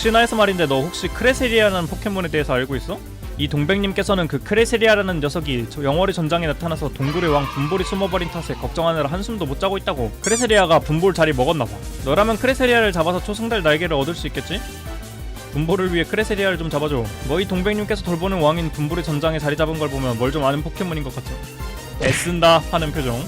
혹시나 해서 말인데 너 혹시 크레세리아라는 포켓몬에 대해서 알고 있어? 이 동백님께서는 그 크레세리아라는 녀석이 저 영월의 전장에 나타나서 동굴의 왕 분볼이 숨어버린 탓에 걱정하느라 한숨도 못 자고 있다고 크레세리아가 분볼 자리 먹었나봐 너라면 크레세리아를 잡아서 초승달 날개를 얻을 수 있겠지? 분볼을 위해 크레세리아를 좀 잡아줘 뭐이 동백님께서 돌보는 왕인 분볼의 전장에 자리 잡은 걸 보면 뭘 좀 아는 포켓몬인 것 같아 애쓴다 하는 표정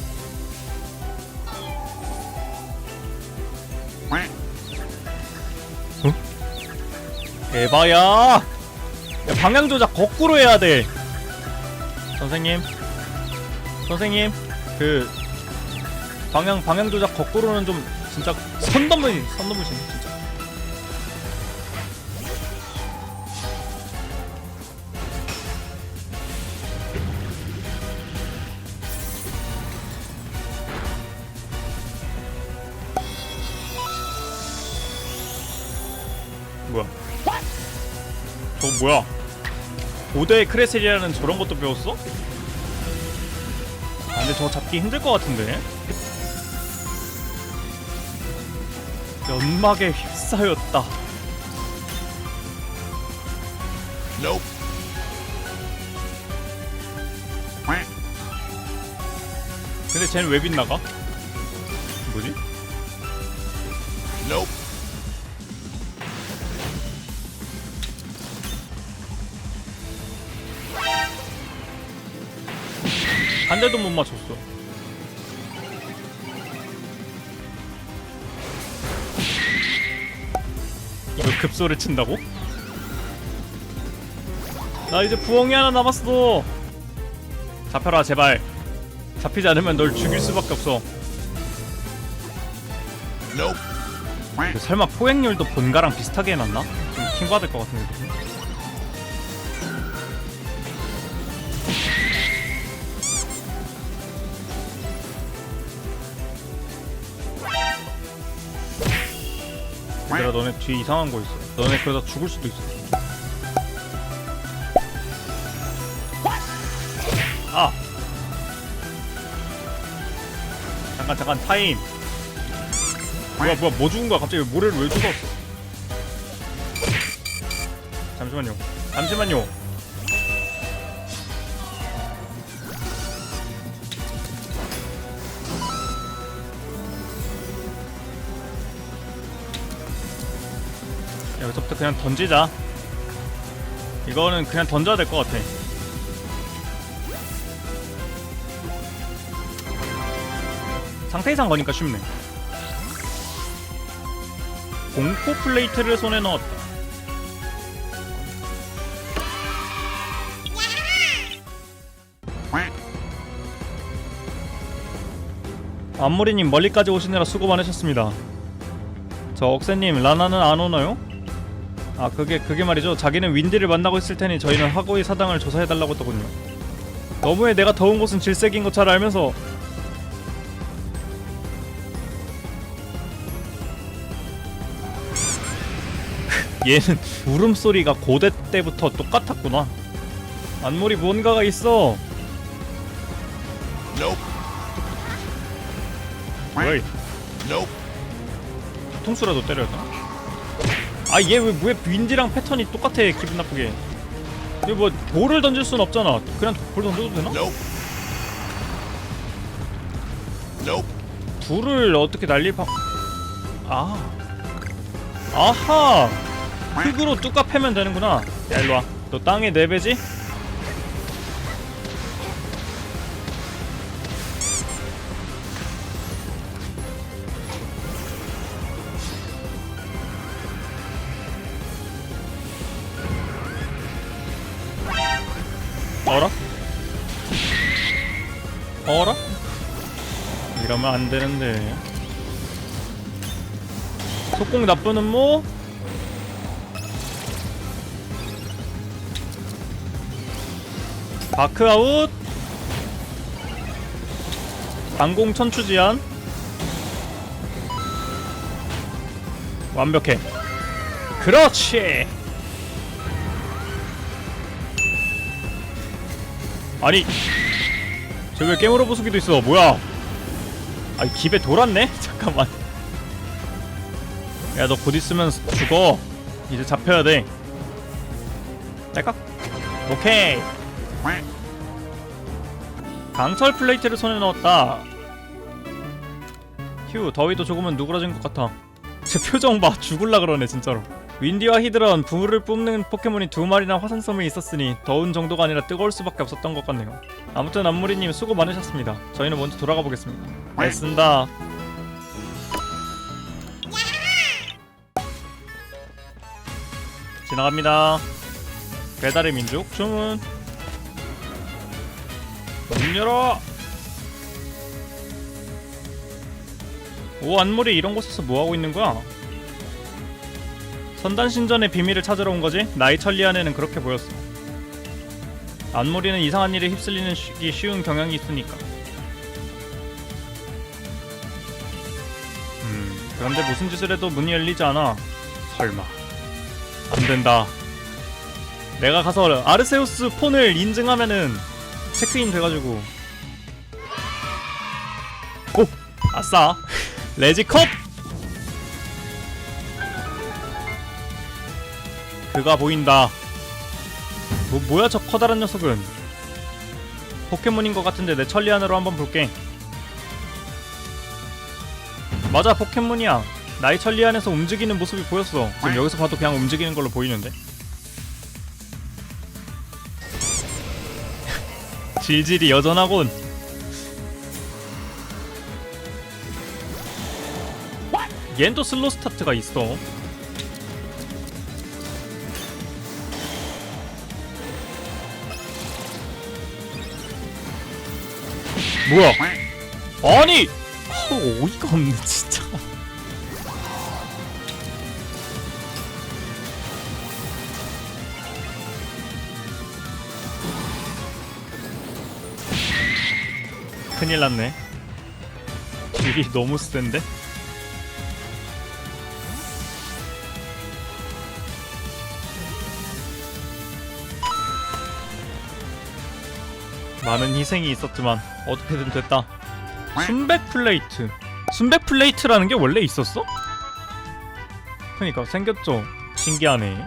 에바야. 야, 방향 조작 거꾸로 해야 돼. 선생님, 선생님, 그 방향 방향 조작 거꾸로는 좀 진짜 선 넘으 선 넘으시 저거 뭐야? 고대 크레셀이라는 저런 것도 배웠어? 아 근데 저거 잡기 힘들 것 같은데 연막에 휩싸였다 Nope. 근데 쟤는 왜 빗나가? 뭐지? Nope. 대도 못 맞췄어. 이거 급소를 친다고? 나 이제 부엉이 하나 남았어. 잡혀라 제발. 잡히지 않으면 널 죽일 수밖에 없어. 설마 포획률도 본가랑 비슷하게 해놨나? 좀 킹받을 것 같은데 얘들아 너네 뒤에 이상한 거 있어. 너네 그러다 죽을 수도 있어. 아! 잠깐 잠깐 타임. 뭐야 뭐야 뭐 죽은 거야? 갑자기 모래를 왜 죽었어? 잠시만요. 잠시만요 여기서부터 그냥 던지자 이거는 그냥 던져야 될 것 같아 상태 이상 거니까 쉽네 공포 플레이트를 손에 넣었다. 안무리님 멀리까지 오시느라 수고 많으셨습니다. 저 억세님 라나는 안 오나요? 아 그게 그게 말이죠. 자기는 윈디를 만나고 있을 테니 저희는 하고의 사당을 조사해달라고 했더군요. 너무해 내가 더운 곳은 질색인 거잘 알면서 얘는 울음소리가 고대 때부터 똑같았구나. 안무리 뭔가가 있어. Nope. 왜? Nope. 통수라도 때려야 되나? 아 얘 왜 왜 윈디랑 패턴이 똑같아 기분 나쁘게. 이거 뭐 볼을 던질 순 없잖아. 그냥 볼 던져도 되나? 불을 어떻게 날릴 방? 아, 아하. 흙으로 뚜까 패면 되는구나. 야 일로 와. 너 땅에 네 배지? 안 되는데. 속공 나쁜 음모? 바크 아웃. 방공 천추 지연. 완벽해. 그렇지. 아니 저기 왜 깨물어 부수기도 있어. 뭐야 아니 기배 돌았네? 잠깐만. 야 너 곧 있으면 죽어. 이제 잡혀야 돼. 딸깍. 오케이. 강철 플레이트를 손에 넣었다. 휴 더위도 조금은 누그러진 것 같아. 제 표정 봐. 죽을라 그러네 진짜로. 윈디와 히드런 불을 뿜는 포켓몬이 두 마리나 화산섬에 있었으니 더운 정도가 아니라 뜨거울 수밖에 없었던 것 같네요. 아무튼 안무리님 수고 많으셨습니다. 저희는 먼저 돌아가 보겠습니다 애쓴다. 지나갑니다. 배달의 민족 주문. 문 열어. 오 안무리 이런 곳에서 뭐 하고 있는 거야? 선단 신전의 비밀을 찾으러 온 거지? 나이 천리안에는 그렇게 보였어. 안무리는 이상한 일에 휩쓸리는 쉬기 쉬운 경향이 있으니까 그런데 무슨 짓을 해도 문이 열리지 않아. 설마. 안 된다. 내가 가서 아르세우스 폰을 인증하면은 체크인 돼가지고. 고! 아싸. 레지컵! 그가 보인다. 뭐, 뭐야 저 커다란 녀석은. 포켓몬인 것 같은데 내 천리안으로 한번 볼게 맞아 포켓몬이야. 나의 천리 안에서 움직이는 모습이 보였어. 지금 여기서 봐도 그냥 움직이는 걸로 보이는데? 질질이 여전하군. 얜또 슬로 스타트가 있어. 뭐야? 아니 어, 어이가 없네 진짜. 큰일 났네. 딜이 너무 센데? 많은 희생이 있었지만 어떻게든 됐다 순백 플레이트. 순백 플레이트라는 게 원래 있었어? 그니까 생겼죠. 신기하네.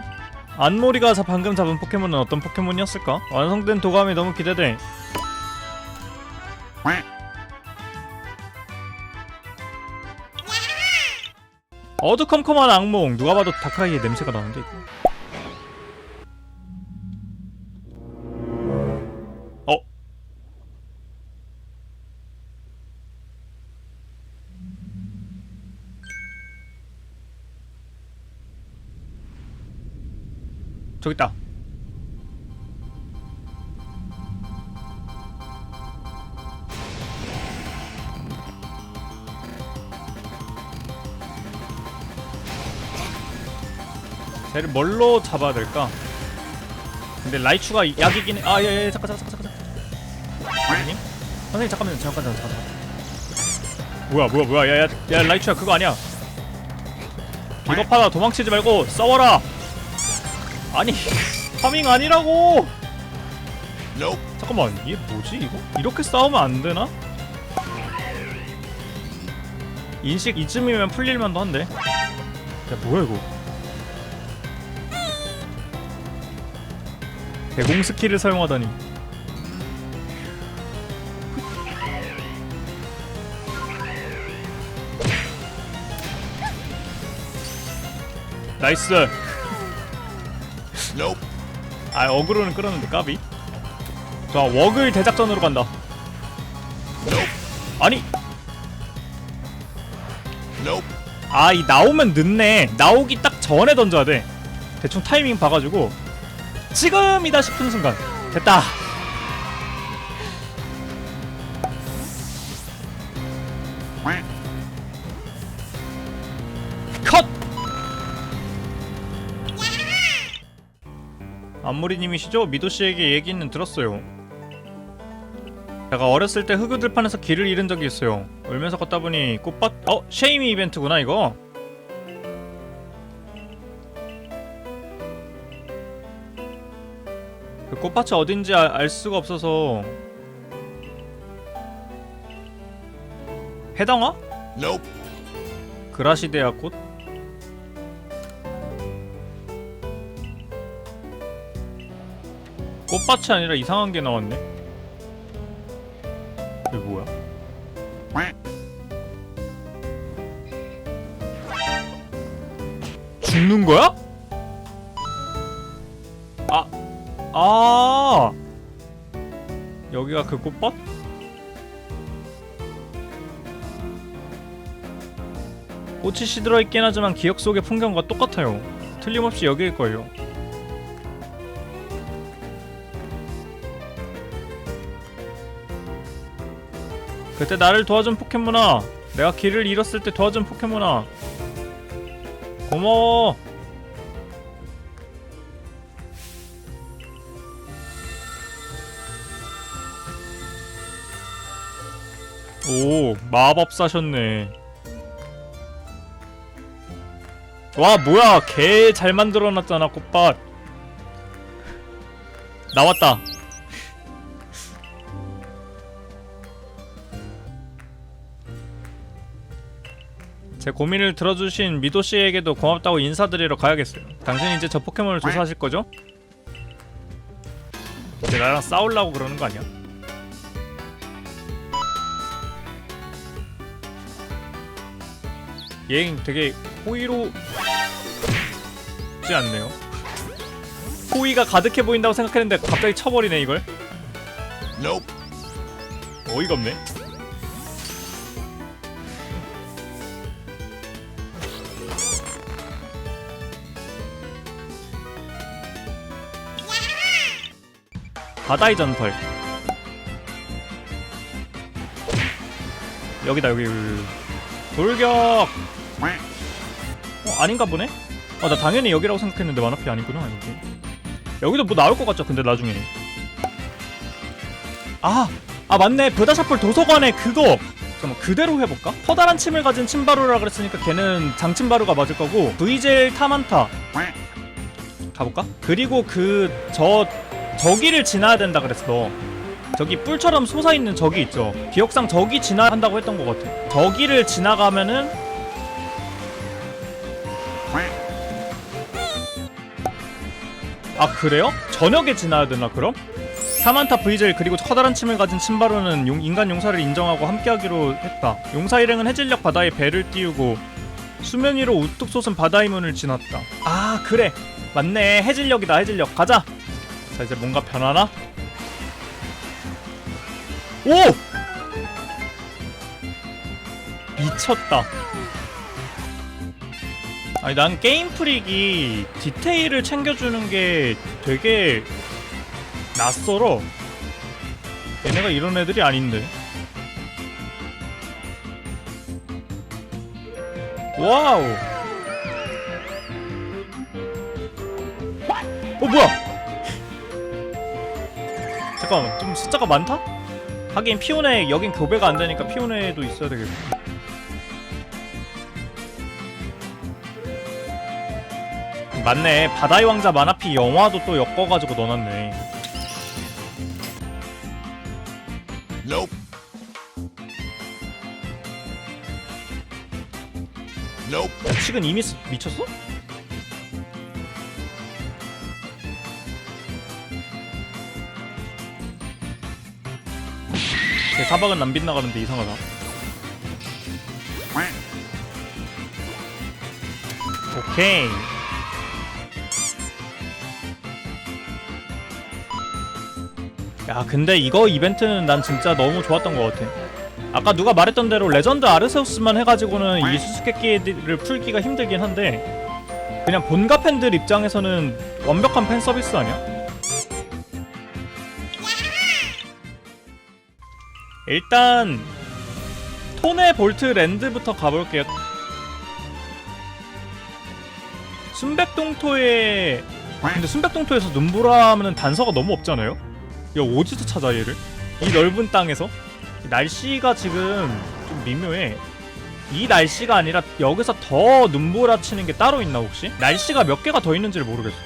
안모리가 자- 방금 잡은 포켓몬은 어떤 포켓몬이었을까? 완성된 도감이 너무 기대돼. 어두컴컴한 악몽. 누가 봐도 다크아이의 냄새가 나는데 이거 저기 있다 쟤를 뭘로 잡아야 될까? 근데 라이추가 약이긴 해. 아, 야, 야, 야, 잠깐, 잠깐, 잠깐, 잠깐. 선생님? 선생님, 잠깐만요. 잠깐, 잠깐, 잠깐. 뭐야, 뭐야, 뭐야. 야, 야, 야, 라이추야, 그거 아니야. 비겁하다. 도망치지 말고 싸워라. 아니, 파밍 아니라고. 잠깐만, 이게 뭐지, 이거? 이렇게 싸우면 안 되나? 인식 이쯤이면 풀릴만도 한데. 야, 뭐야, 이거? 대공 스킬을 사용하다니 나이스 Nope. 아 어그로는 끌었는데 까비. 자 웍을 대작전으로 간다. Nope. 아니. Nope. 아이 나오면 늦네. 나오기 딱 전에 던져야 돼. 대충 타이밍 봐가지고. 지금이다 싶은 순간. 됐다 안무리님이시죠? 미도씨에게 얘기는 들었어요 제가 어렸을 때 흑우들판에서 길을 잃은 적이 있어요 울면서 걷다 보니 꽃밭... 어? 쉐이미 이벤트구나 이거 그 꽃밭이 어딘지 아- 알 수가 없어서 해당화? Nope. 그라시데아 꽃? 꽃밭이 아니라 이상한 게 나왔네 이게 뭐야 죽는 거야? 아, 아, 여기가 그 꽃밭? 꽃이 시들어 있긴 하지만 기억 속의 풍경과 똑같아요. 틀림없이 여기일 거예요. 그때 나를 도와준 포켓몬아, 내가 길을 잃었을 때 도와준 포켓몬아, 고마워. 오 마법사셨네. 와 뭐야. 개 잘 만들어놨잖아 꽃밭. 나왔다 제 고민을 들어주신 미도 씨에게도 고맙다고 인사드리러 가야겠어요. 당신 이제 저 포켓몬을 조사하실 거죠? 이제 나랑 싸우려고 그러는 거 아니야? 얘 되게 호의로지 않네요. 호의가 가득해 보인다고 생각했는데 갑자기 쳐버리네 이걸. Nope. 어이가 없네. 바다의 전설. 여기다 여기. 돌격. 어 아닌가 보네. 아 나 당연히 여기라고 생각했는데 만화피 아니구나 여기. 여기도 뭐 나올 것 같죠? 근데 나중에. 아, 아 맞네. 브다샤폴 도서관에 그거. 잠깐 그대로 해볼까? 커다란 침을 가진 침바루라 그랬으니까 걔는 장침바루가 맞을 거고 브이젤 타만타 가볼까? 그리고 그 저 저기를 지나야 된다 그랬어. 저기 뿔처럼 솟아 있는 저기 있죠. 기억상 저기 지나야 한다고 했던 것 같아. 저기를 지나가면은 아 그래요? 저녁에 지나야 되나 그럼? 사만타 브이젤 그리고 커다란 침을 가진 침바루는 용- 인간 용사를 인정하고 함께하기로 했다. 용사 일행은 해질녘 바다에 배를 띄우고 수면 위로 우뚝 솟은 바다의 문을 지났다. 아 그래 맞네 해질녘이다 해질녘 가자. 자 이제 뭔가 변하나? 오! 미쳤다. 아니 난 게임 프릭이 디테일을 챙겨주는 게 되게 낯설어. 얘네가 이런 애들이 아닌데. 와우. 어 뭐야? 잠깐만 좀 숫자가 많다? 하긴 피오네 여긴 교배가 안 되니까 피오네도 있어야 되겠고. 맞네 바다의 왕자 마나피 영화도 또 엮어가지고 넣어놨네 Nope. Nope. 야, 칙은 이미 쓰- 미쳤어? 제 사박은 안 빗나가는데 이상하다. 오케이. 야 근데 이거 이벤트는 난 진짜 너무 좋았던 것 같아. 아까 누가 말했던 대로 레전드 아르세우스만 해가지고는 이 수수께끼를 풀기가 힘들긴 한데 그냥 본가 팬들 입장에서는 완벽한 팬 서비스 아니야? 일단 토네 볼트 랜드부터 가볼게요. 순백동토에 근데 순백동토에서 눈보라면 단서가 너무 없잖아요? 야 어디서 찾아 얘를? 이 넓은 땅에서? 날씨가 지금 좀 미묘해. 이 날씨가 아니라 여기서 더 눈보라 치는 게 따로 있나 혹시? 날씨가 몇 개가 더 있는지를 모르겠어.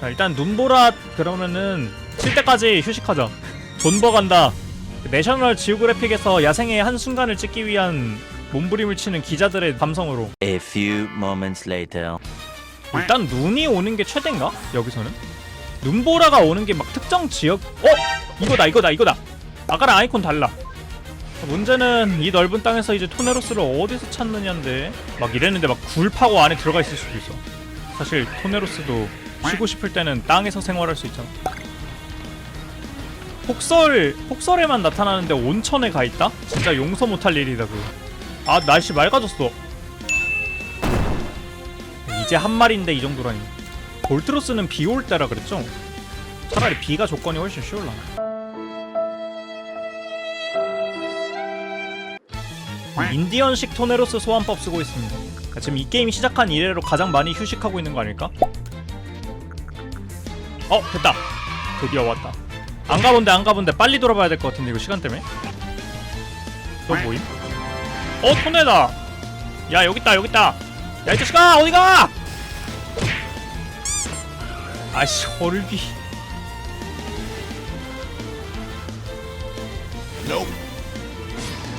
자, 일단 눈보라 그러면은 칠 때까지 휴식하자. 존버 간다. 내셔널 지오그래픽에서 야생의 한 순간을 찍기 위한 몸부림을 치는 기자들의 감성으로. A few moments later. 일단 눈이 오는 게 최대인가? 여기서는? 눈보라가 오는 게 막 특정 지역? 어? 이거다 이거다 이거다. 아까랑 아이콘 달라. 문제는 이 넓은 땅에서 이제 토네로스를 어디서 찾느냐인데 막 이랬는데 막 굴 파고 안에 들어가 있을 수도 있어. 사실 토네로스도 쉬고 싶을 때는 땅에서 생활할 수 있잖아 폭설 폭설에만 나타나는데 온천에 가 있다? 진짜 용서 못할 일이다 그거. 아 날씨 맑아졌어. 이제 한 마리인데 이 정도라니. 볼트로스는 비 올 때라 그랬죠? 차라리 비가 조건이 훨씬 쉬울라 인디언식 토네로스 소환법 쓰고 있습니다. 그러니까 지금 이 게임 시작한 이래로 가장 많이 휴식하고 있는 거 아닐까? 어 됐다. 드디어 왔다 안 가본데 안 가본데 빨리 돌아봐야 될 것 같은데 이거 시간 때문에? 너 뭐임? 어 토네다. 야 여기 있다 야 이 자식아 어디 가? 아씨 헐비.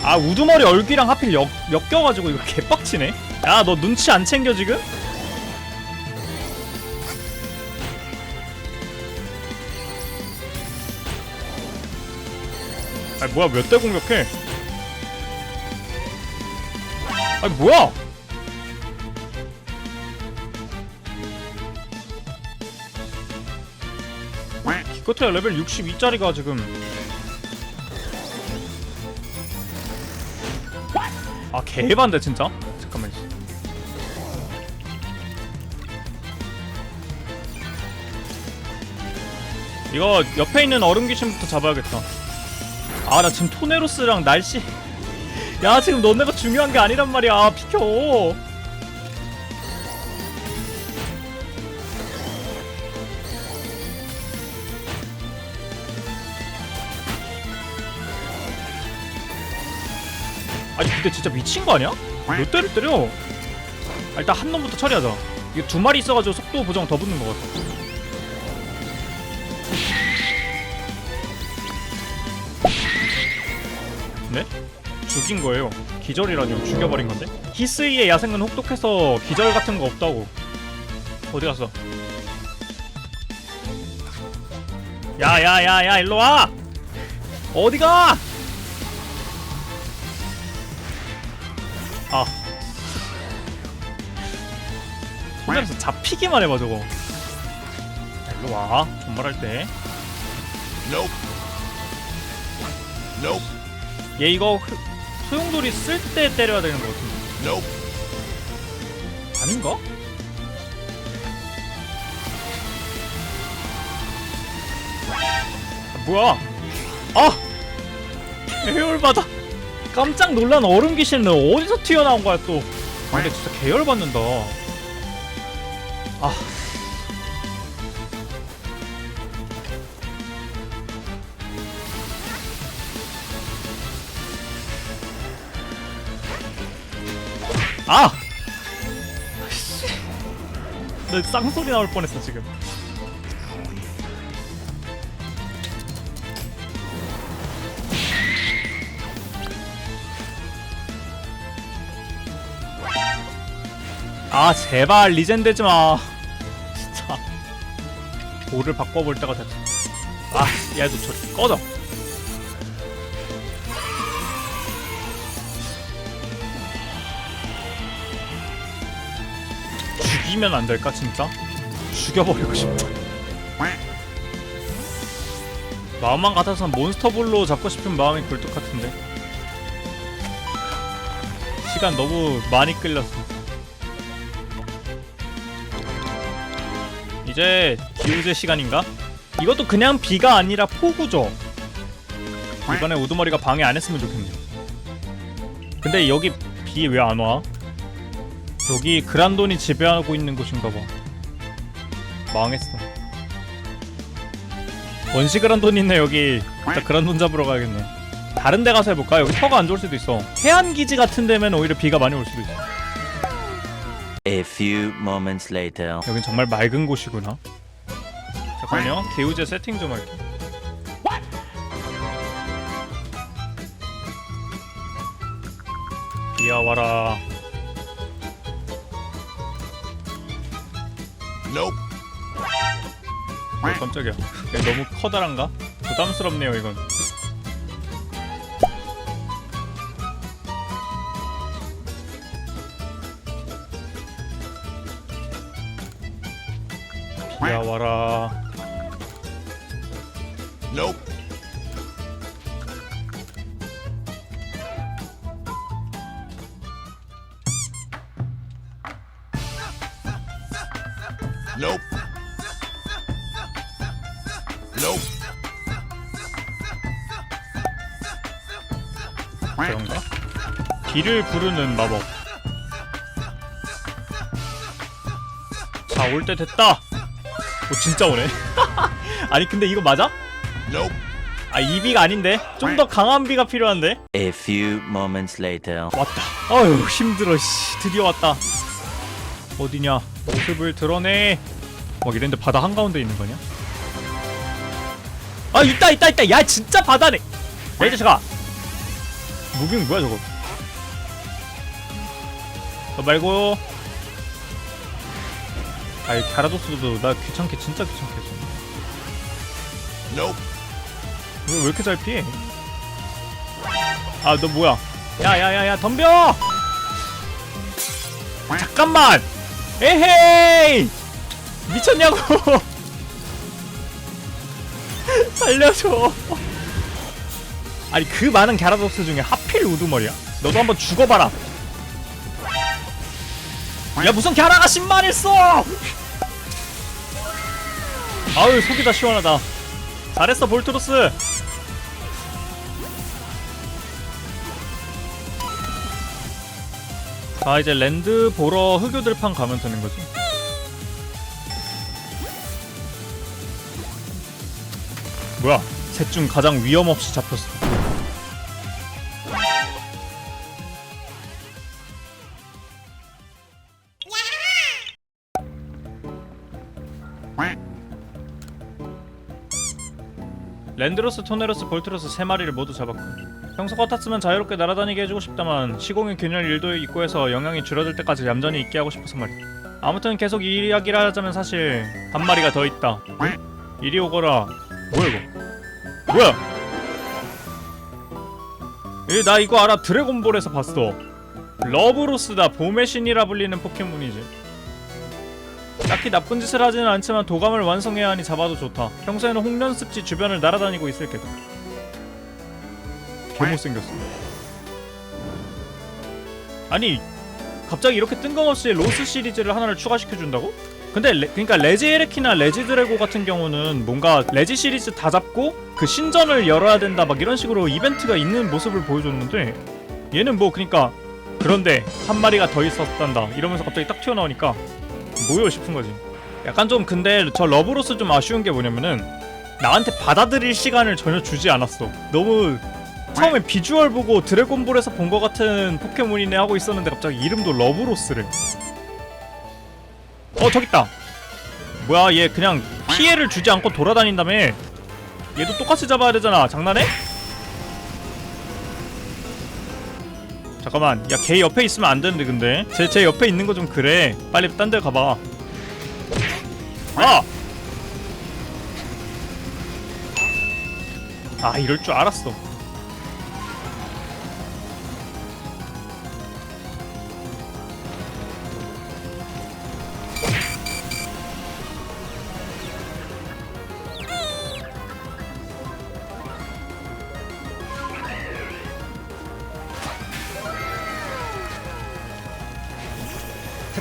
아 우두머리 얼귀랑 하필 엮, 엮여가지고 이거 개빡치네. 야 너 눈치 안 챙겨 지금? 뭐야 몇 대 공격해 아니 뭐야 기껏해야 레벨 62짜리가 지금 아 개반데 진짜? 잠깐만. 이거 옆에 있는 얼음 귀신부터 잡아야겠다 아 나 지금 토네로스랑 날씨 야 지금 너네가 중요한 게 아니란 말이야 아, 비켜 아니 근데 진짜 미친 거 아니야? 몇 대를 때려? 아, 일단 한 놈부터 처리하자. 이게 두 마리 있어가지고 속도 보정 더 붙는 것 같아. 죽인 거예요. 기절이라뇨. 죽여버린 건데? 히스이의 야생은 혹독해서 기절 같은 거 없다고. 어디 갔어? 야야야야 일로 와! 어디 가? 아 손에서 잡히기만 해봐 저거 자, 일로 와 존말할 때얘 Nope. Nope. 이거 흐- 소용돌이 쓸 때 때려야 되는 거 같은데. Nope. 아닌가? 아, 뭐야? 아! 계열받아. 깜짝 놀란 얼음 귀신은 어디서 튀어나온 거야 또? 아, 근데 진짜 계열받는다. 아 아! 나 쌍소리 나올 뻔했어 지금. 아 제발 리젠 되지 마. 진짜. 볼을 바꿔볼 때가 됐어. 아 얘도 저 꺼져 죽이면 안 될까 진짜? 죽여버리고 싶다 마음만 같아선 몬스터볼로 잡고 싶은 마음이 굴뚝 같은데 시간 너무 많이 끌렸어 이제 기우제 시간인가? 이것도 그냥 비가 아니라 폭우죠 이번에 우두머리가 방해 안 했으면 좋겠네요 근데 여기 비 왜 안 와? 여기 그란돈이 지배하고 있는 곳인가 봐. 망했어. 원시 그란돈 있네 여기. 일단 그란돈 잡으러 가야겠네. 다른 데 가서 해볼까? 여기 터가 안 좋을 수도 있어. 해안 기지 같은 데면 오히려 비가 많이 올 수도 있어. A few moments later. 여긴 정말 맑은 곳이구나. 잠깐만요. 개우제 세팅 좀 할게. 비야 와라. Nope. 어, 깜짝이야 너무 커다란가? 부담스럽네요 이건 야 와라. Nope. 비를 부르는 마법. 자 올 때 됐다. 오 진짜 오네. 아니 근데 이거 맞아? 아 이 비가 아닌데? 좀 더 강한 비가 필요한데? A few moments later. 왔다. 아유 힘들어 씨. 드디어 왔다. 어디냐? 모습을 드러내. 막 이랬는데 바다 한가운데 있는 거냐? 아 있다 있다 있다. 야 진짜 바다네. 야 이제 잠깐 무빙 뭐야 저거 너 말고. 아이 가라도스도 나 귀찮게 진짜 귀찮게 했어. Nope. 왜, 왜 이렇게 잘 피해? 아 너 뭐야? 야야야야 덤벼! 잠깐만! 에헤이! 미쳤냐고! 살려줘! 아니 그 많은 갸라도스 중에 하필 우두머리야. 너도 한번 죽어봐라 야 무슨 갸라가 10만을 써? 아유 속이 다 시원하다. 잘했어 볼트로스. 아 이제 랜드 보러 흑요들판 가면 되는 거지. 뭐야 셋 중 가장 위험 없이 잡혔어 랜드로스, 토네로스, 볼트로스 세 마리를 모두 잡았고 평소 같았으면 자유롭게 날아다니게 해주고 싶다만 시공의 균열 일도 있고 해서 영향이 줄어들 때까지 얌전히 있게 하고 싶어서 말이야. 아무튼 계속 이 이야기를 하자면 사실 한 마리가 더 있다. 이리 오거라. 뭐야 이거? 뭐야? 이, 나 이거 알아. 드래곤볼에서 봤어. 러브로스다. 봄의 신이라 불리는 포켓몬이지 딱히 나쁜 짓을 하지는 않지만 도감을 완성해야 하니 잡아도 좋다. 평소에는 홍련습지 주변을 날아다니고 있을 게다. 개 못생겼어. 아니 갑자기 이렇게 뜬금없이 로스 시리즈를 하나를 추가시켜준다고? 근데 레, 그러니까 레지 에레키나 레지 드래고 같은 경우는 뭔가 레지 시리즈 다 잡고 그 신전을 열어야 된다 막 이런 식으로 이벤트가 있는 모습을 보여줬는데 얘는 뭐 그러니까 그런데 한 마리가 더 있었단다 이러면서 갑자기 딱 튀어나오니까 뭐요 싶은 거지. 약간 좀 근데 저 러브로스 좀 아쉬운 게 뭐냐면은 나한테 받아들일 시간을 전혀 주지 않았어. 너무 처음에 비주얼 보고 드래곤볼에서 본 것 같은 포켓몬이네 하고 있었는데 갑자기 이름도 러브로스래. 어 저기 있다. 뭐야 얘 그냥 피해를 주지 않고 돌아다닌다며. 얘도 똑같이 잡아야 되잖아. 장난해? 잠깐만. 야 걔 옆에 있으면 안 되는데 근데. 제, 제 옆에 있는 거 좀 그래. 빨리 딴 데 가봐. 아! 아 이럴 줄 알았어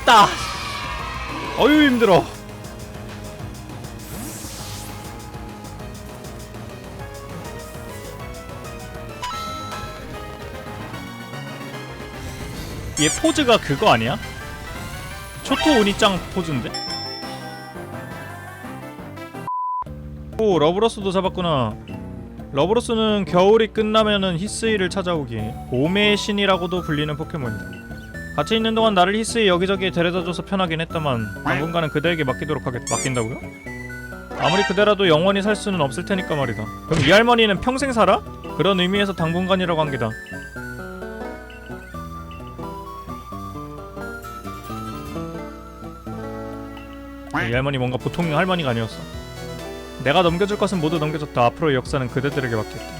됐다 어휴 힘들어 얘 포즈가 그거 아니야? 초토 오니짱 포즈인데? 오 러브러스도 잡았구나 러브러스는 겨울이 끝나면은 히스이를 찾아오기 봄의 신이라고도 불리는 포켓몬이다 같이 있는 동안 나를 히스이 여기저기 데려다줘서 편하긴 했다만 당분간은 그대에게 맡기도록 하겠 맡긴다고요? 아무리 그대라도 영원히 살 수는 없을 테니까 말이다 그럼 이 할머니는 평생 살아? 그런 의미에서 당분간이라고 한 게다 이 할머니 뭔가 보통 할머니가 아니었어 내가 넘겨줄 것은 모두 넘겨줬다. 앞으로의 역사는 그대들에게 맡겼다.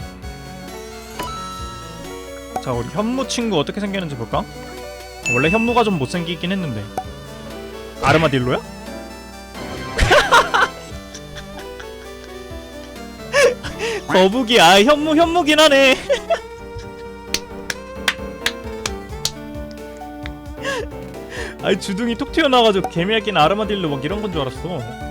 자, 우리 현무 친구 어떻게 생겼는지 볼까? 원래 현무가 좀 못생기긴 했는데. 아르마딜로야? 거북이 아 현무 현무긴 하네. 아이 주둥이 톡 튀어나와가지고 개미야긴 아르마딜로 막 이런 건 줄 알았어.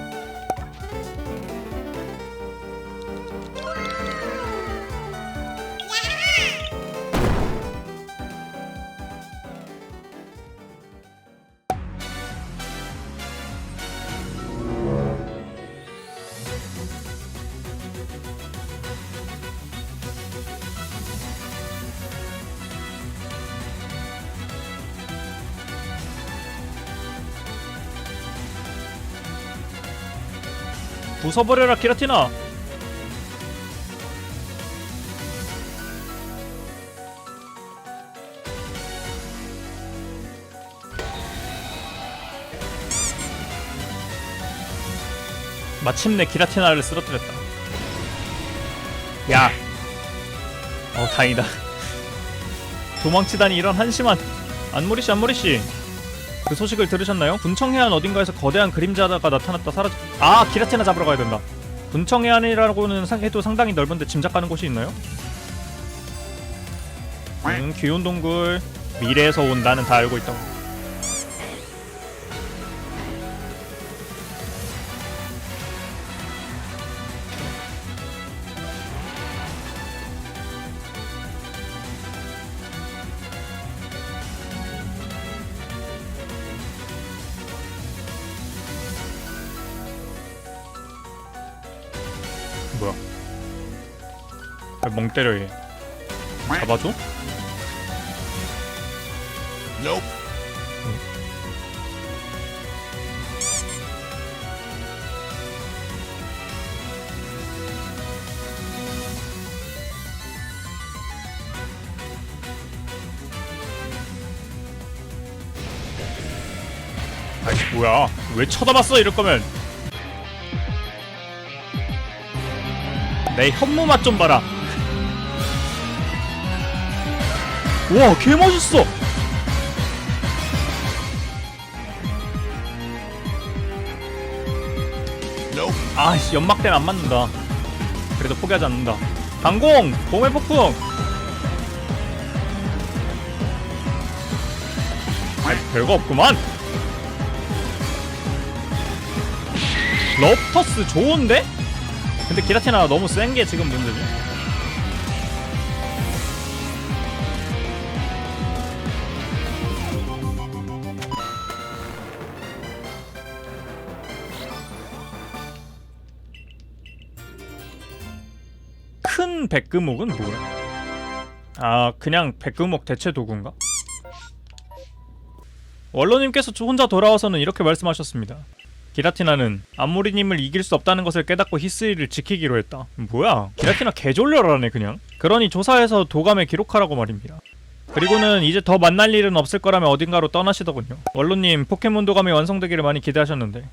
부숴버려라 키라티나. 마침내 기라티나를 쓰러뜨렸다. 야. 어 다행이다. 도망치다니 이런 한심한 안모리 씨 안모리 씨. 그 소식을 들으셨나요? 분청 해안 어딘가에서 거대한 그림자가 나타났다 사라져. 아 기라티나 잡으러 가야 된다. 분청 해안이라고는 상- 해도 상당히 넓은데 짐작 가는 곳이 있나요? 음 귀여운 동굴 미래에서 온 나는 다 알고 있다고. 때려 얘. 잡아줘? Nope. 아이 뭐야? 왜 쳐다봤어 이럴 거면? 내 현무 맛 좀 봐라. 와, 개 멋있어. Nope. 아씨, 연막 때문에 안 맞는다. 그래도 포기하지 않는다. 강공, 공의 폭풍. 아이 별거 없구만. 럽터스 좋은데? 근데 기라티나가 너무 센 게 지금 문제지. 큰 백금옥은 뭐야? 아 그냥 백금옥 대체 도구인가? 원로님께서 혼자 돌아와서는 이렇게 말씀하셨습니다. 기라티나는 암모리님을 이길 수 없다는 것을 깨닫고 히스리를 지키기로 했다. 뭐야? 기라티나 개졸려라네 그냥. 그러니 조사해서 도감에 기록하라고 말입니다. 그리고는 이제 더 만날 일은 없을 거라며 어딘가로 떠나시더군요. 원로님 포켓몬 도감이 완성되기를 많이 기대하셨는데